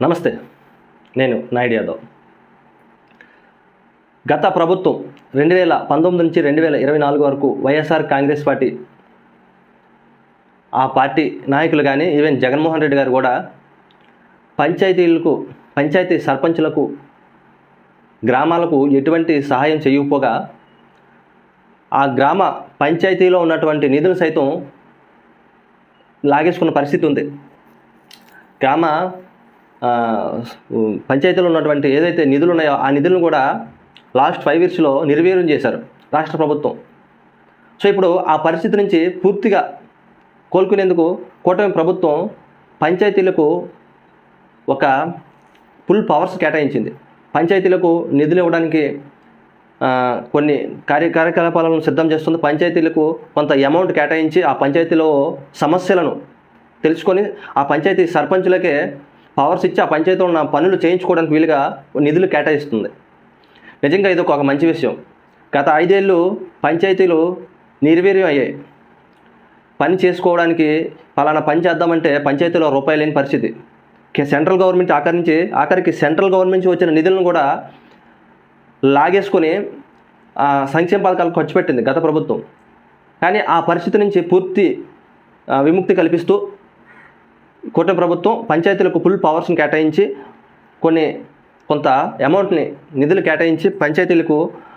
నమస్తే నేను నాయుడు యాదవ్. గత ప్రభుత్వం రెండు వేల పంతొమ్మిది నుంచి రెండు వేల ఇరవై నాలుగు వరకు వైఎస్ఆర్ కాంగ్రెస్ పార్టీ ఆ పార్టీ నాయకులు కానీ ఈవెన్ జగన్మోహన్ రెడ్డి గారు కూడా పంచాయతీలకు పంచాయతీ సర్పంచులకు గ్రామాలకు ఎటువంటి సహాయం చేయకపోగా ఆ గ్రామ పంచాయతీలో ఉన్నటువంటి నిధులు సైతం లాగేసుకున్న పరిస్థితి ఉంది. గ్రామ పంచాయతీలో ఉన్నటువంటి ఏదైతే నిధులు ఉన్నాయో ఆ నిధులను కూడా లాస్ట్ ఫైవ్ ఇయర్స్లో నిర్వీర్యం చేశారు రాష్ట్ర ప్రభుత్వం. సో ఇప్పుడు ఆ పరిస్థితి నుంచి పూర్తిగా కోలుకునేందుకు కూటమి ప్రభుత్వం పంచాయతీలకు ఒక ఫుల్ పవర్స్ కేటాయించింది. పంచాయతీలకు నిధులు ఇవ్వడానికి కొన్ని కార్య కార్యకలాపాలను సిద్ధం చేస్తుంది. పంచాయతీలకు కొంత అమౌంట్ కేటాయించి ఆ పంచాయతీలో సమస్యలను తెలుసుకొని ఆ పంచాయతీ సర్పంచులకే పవర్స్ ఇచ్చి ఆ పంచాయతీలో ఉన్న పనులు చేయించుకోవడానికి వీలుగా నిధులు కేటాయిస్తుంది. నిజంగా ఇది ఒక మంచి విషయం. గత ఐదేళ్ళు పంచాయతీలు నిర్వీర్యం అయ్యాయి. పని చేసుకోవడానికి పలానా పని చేద్దామంటే పంచాయతీలో రూపాయి లేని పరిస్థితి. సెంట్రల్ గవర్నమెంట్ ఆఖరి నుంచి ఆఖరికి సెంట్రల్ గవర్నమెంట్ వచ్చిన నిధులను కూడా లాగేసుకొని సంక్షేమ పథకాలు ఖర్చు పెట్టింది గత ప్రభుత్వం. కానీ ఆ పరిస్థితి నుంచి పూర్తి విముక్తి కల్పిస్తూ కూటమి ప్రభుత్వం పంచాయతీలకు ఫుల్ పవర్స్ని కేటాయించి కొన్ని కొంత అమౌంట్ని నిధులు కేటాయించి పంచాయతీలకు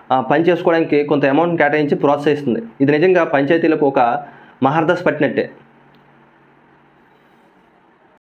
పనిచేసుకోవడానికి పని చేసుకోవడానికి కొంత అమౌంట్ని కేటాయించి ప్రోత్సహిస్తుంది. ఇది నిజంగా పంచాయతీలకు ఒక మహర్దశ పట్టినట్టే.